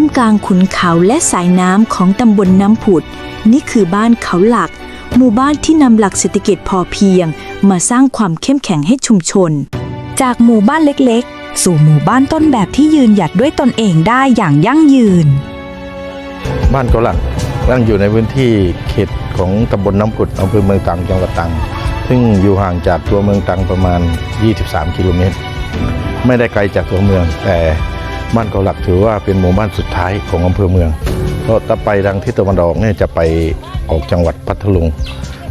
ท่ามกลางขุนเขาและสายน้ำของตำบลน้ำผุด นี่คือบ้านเขาหลัก หมู่บ้านที่นำหลักเศรษฐกิจพอเพียง มาสร้างความเข้มแข็งให้ชุมชน จากหมู่บ้านเล็กๆ สู่หมู่บ้านต้นแบบที่ยืนหยัดด้วยตนเองได้อย่างยั่งยืน บ้านเกาหลักตั้งอยู่ในพื้นที่เขตของตำบลน้ำผุดอำเภอเมืองตรังจังหวัดตรังซึ่งอยู่ห่างจากตัวเมืองตรังประมาณ 23 กิโลเมตร ไม่ได้ไกลจากตัวเมืองแต่ บ้านเกาหลักถือว่าเป็นหมู่บ้านสุดท้ายของอำเภอเมืองเพราะถ้าไปทางทิศตะวันออกเนี่ยจะไปออกจังหวัดพัทลุง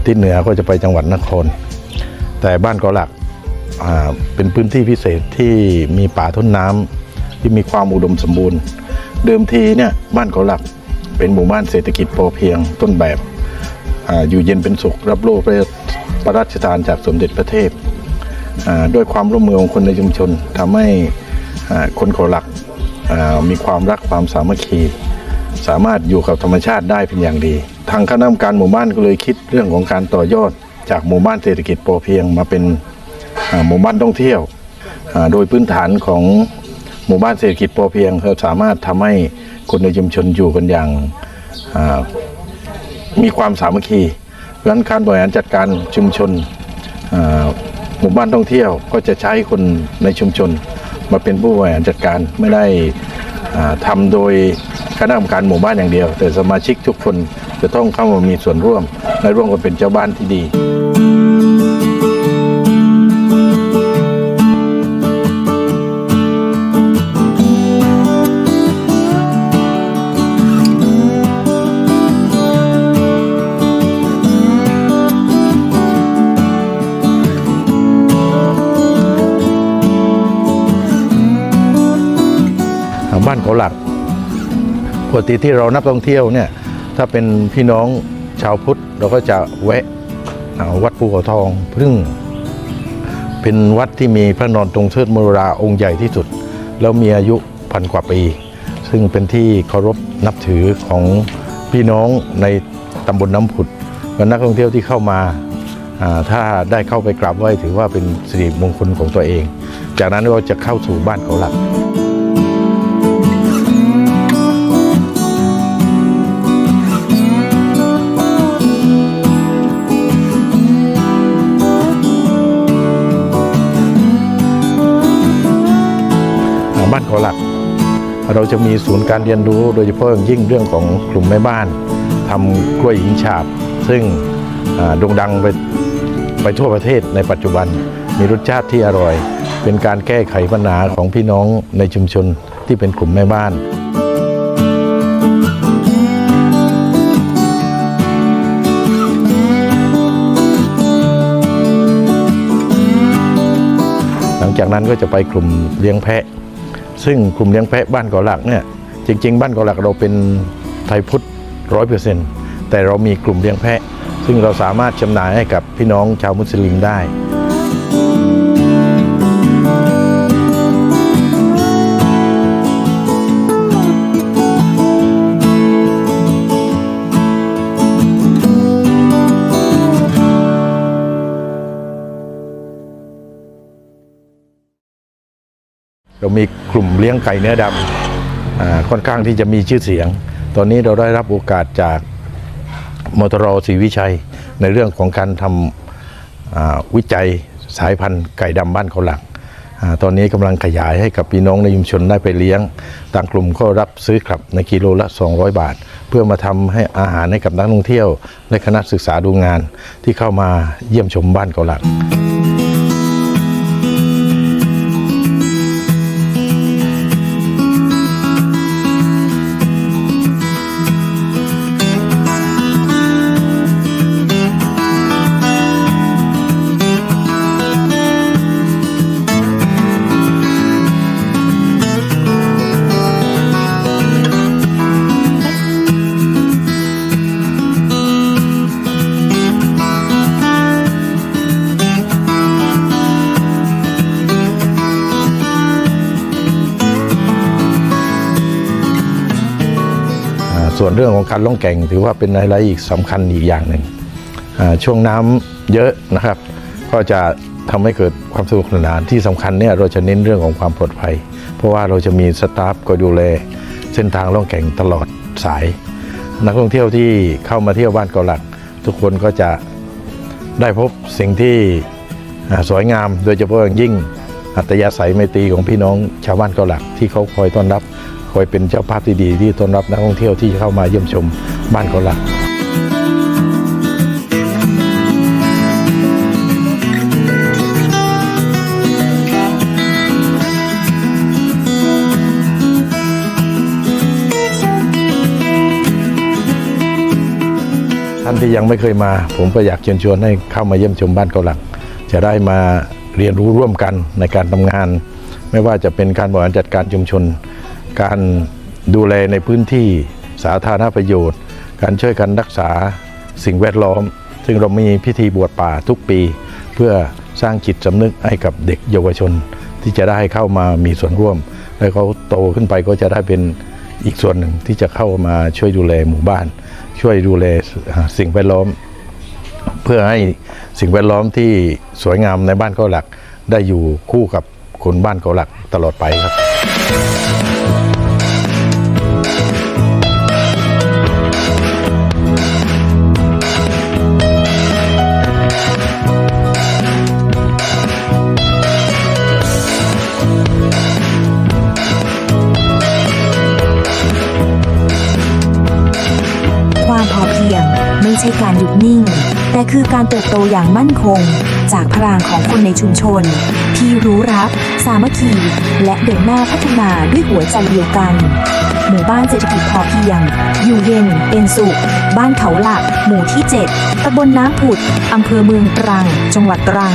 ทิศเหนือก็จะไปจังหวัดนคร แต่บ้านเกาหลักอ่าเป็นพื้นที่พิเศษที่มีป่าท้นน้ำที่มีความอุดมสมบูรณ์ เดิมทีเนี่ยบ้านเกาหลักเป็นหมู่บ้านเศรษฐกิจพอเพียงต้นแบบอาอยู่เย็นเป็นสุข รับโลกพระราชทานจากสมเด็จพระเทพอ่าด้วยความร่วมมือของคนในชุมชนทำให้อ่าคนเกาหลัก มีความรักความสามัคคี สามารถอยู่กับธรรมชาติได้เป็นอย่างดี ทางคณะกรรมการหมู่บ้านก็เลยคิดเรื่องของการต่อยอด จากหมู่บ้านเศรษฐกิจพอเพียงมาเป็นหมู่บ้านท่องเที่ยว โดยพื้นฐานของหมู่บ้านเศรษฐกิจพอเพียงเราสามารถทำให้คนในชุมชนอยู่กันอย่างมีความสามัคคีดังนั้นการบริหารจัดการชุมชนหมู่บ้านท่องเที่ยวก็จะใช้คนในชุมชน มาเป็นผู้บริหารจัดการไม่ได้ทำาโดยคณะกรรมการหมู่บ้านอย่างเดียว แต่สมาชิกทุกคนจะต้องเข้ามามีส่วนร่วมและร่วมกันเป็นเจ้าบ้านที่ดี บ้านเขาหลักปกติที่เรานับท่องเที่ยวเนี่ยถ้าเป็นพี่น้องชาวพุทธเราก็จะแวะวัดภูเขาทองพึ่ง เป็นวัดที่มีพระนอนตรงเชิดมรราองค์ใหญ่ที่สุด แล้วมีอายุพันกว่าปี ซึ่งเป็นที่เคารพนับถือของพี่น้องในตำบลน้ำผุดและนักท่องเที่ยวที่เข้ามาอ่าถ้าได้เข้าไปกราบไหว้ถือว่าเป็นสิริมงคลของตัวเอง จากนั้นก็จะเข้าสู่บ้านเขาหลัก เราจะมีศูนย์การเรียนรู้โดยเฉพาะอย่างยิ่งเรื่องของกลุ่มแม่บ้านทำกล้วยหินฉาบ ซึ่งโด่งดังไปไปทั่วประเทศในปัจจุบัน มีรสชาติที่อร่อย เป็นการแก้ไขปัญหาของพี่น้องในชุมชนที่เป็นกลุ่มแม่บ้านหลังจากนั้นก็จะไปกลุ่มเลี้ยงแพะ ซึ่งกลุ่มเลี้ยงแพะบ้านเกาะหลักเนี่ยจริง ๆ บ้านเกาะหลักเราเป็นไทยพุทธร้อยเปอร์เซ็นต์แต่เรามีกลุ่มเลี้ยงแพะ ซึ่งเราสามารถจำหน่ายให้กับพี่น้องชาวมุสลิมได้เรามี ลุ่มเลี้ยงไก่เนื้อดำอค่อนข้างที่จะมีชื่อเสียง ตอนนี้เราได้รับโอกาสจากมทรศรีวิชัยในเรื่องของการทำอ่าวิจัยสายพันธุ์ไก่ดำบ้านเขาหลักอตอนนี้กำลังขยายให้กับพี่น้องในชุมชนได้ไปเลี้ยง ต่างกลุ่มก็รับซื้อกลับในกิโลละ 200 บาท เพื่อมาทำให้อาหารให้กับนักท่องเที่ยว และคณะศึกษาดูงานที่เข้ามาเยี่ยมชมบ้านเขาหลัก ส่วนเรื่องของการล่องแก่งถือว่าเป็นไฮไลท์อีกสำคัญอีกอย่างหนึ่งช่วงน้ำเยอะนะครับ ก็จะทำให้เกิดความสนุกสนานที่สำคัญเนี่ยเราจะเน้นเรื่องของความปลอดภัย เพราะว่าเราจะมีสตาฟคอยดูแลเส้นทางล่องแก่งตลอดสาย นักท่องเที่ยวที่เข้ามาเที่ยวบ้านเกาหลัก ทุกคนก็จะได้พบสิ่งที่สวยงาม โดยเฉพาะอย่างยิ่งอัตยาศัยไมตรีของพี่น้องชาวบ้านเกาหลักที่เขาคอยต้อนรับ คอยเป็นเจ้าภาพที่ดีที่ต้อนรับนักท่องเที่ยวที่เข้ามาเยี่ยมชมบ้านเกาหลักท่านที่ยังไม่เคยมา ผมก็อยากเชิญชวนให้เข้ามาเยี่ยมชมบ้านเกาหลักจะได้มาเรียนรู้ร่วมกันในการทำงาน ไม่ว่าจะเป็นการบริหารจัดการชุมชน การดูแลในพื้นที่สาธารณประโยชน์ การช่วยกันรักษาสิ่งแวดล้อม ซึ่งเรามีพิธีบวชป่าทุกปี เพื่อสร้างจิตสำนึกให้กับเด็กเยาวชน ที่จะได้เข้ามามีส่วนร่วม และเขาโตขึ้นไปก็จะได้เป็นอีกส่วนหนึ่งที่จะเข้ามาช่วยดูแลหมู่บ้าน ช่วยดูแลสิ่งแวดล้อม เพื่อให้สิ่งแวดล้อมที่สวยงามในบ้านเกาหลัก ได้อยู่คู่กับคนบ้านเกาหลักตลอดไปครับ ใช่การหยุดนิ่ง แต่คือการเติบโตอย่างมั่นคง จากพลังของคนในชุมชน ที่รู้รัก สามัคคี และเดินหน้าพัฒนาด้วยหัวใจเดียวกัน หมู่บ้านเศรษฐกิจพอเพียง อยู่เย็นเป็นสุข บ้านเขาหลัก หมู่ที่ 7ตำบลน้ำผุดอำเภอเมืองตรัง จังหวัดตรัง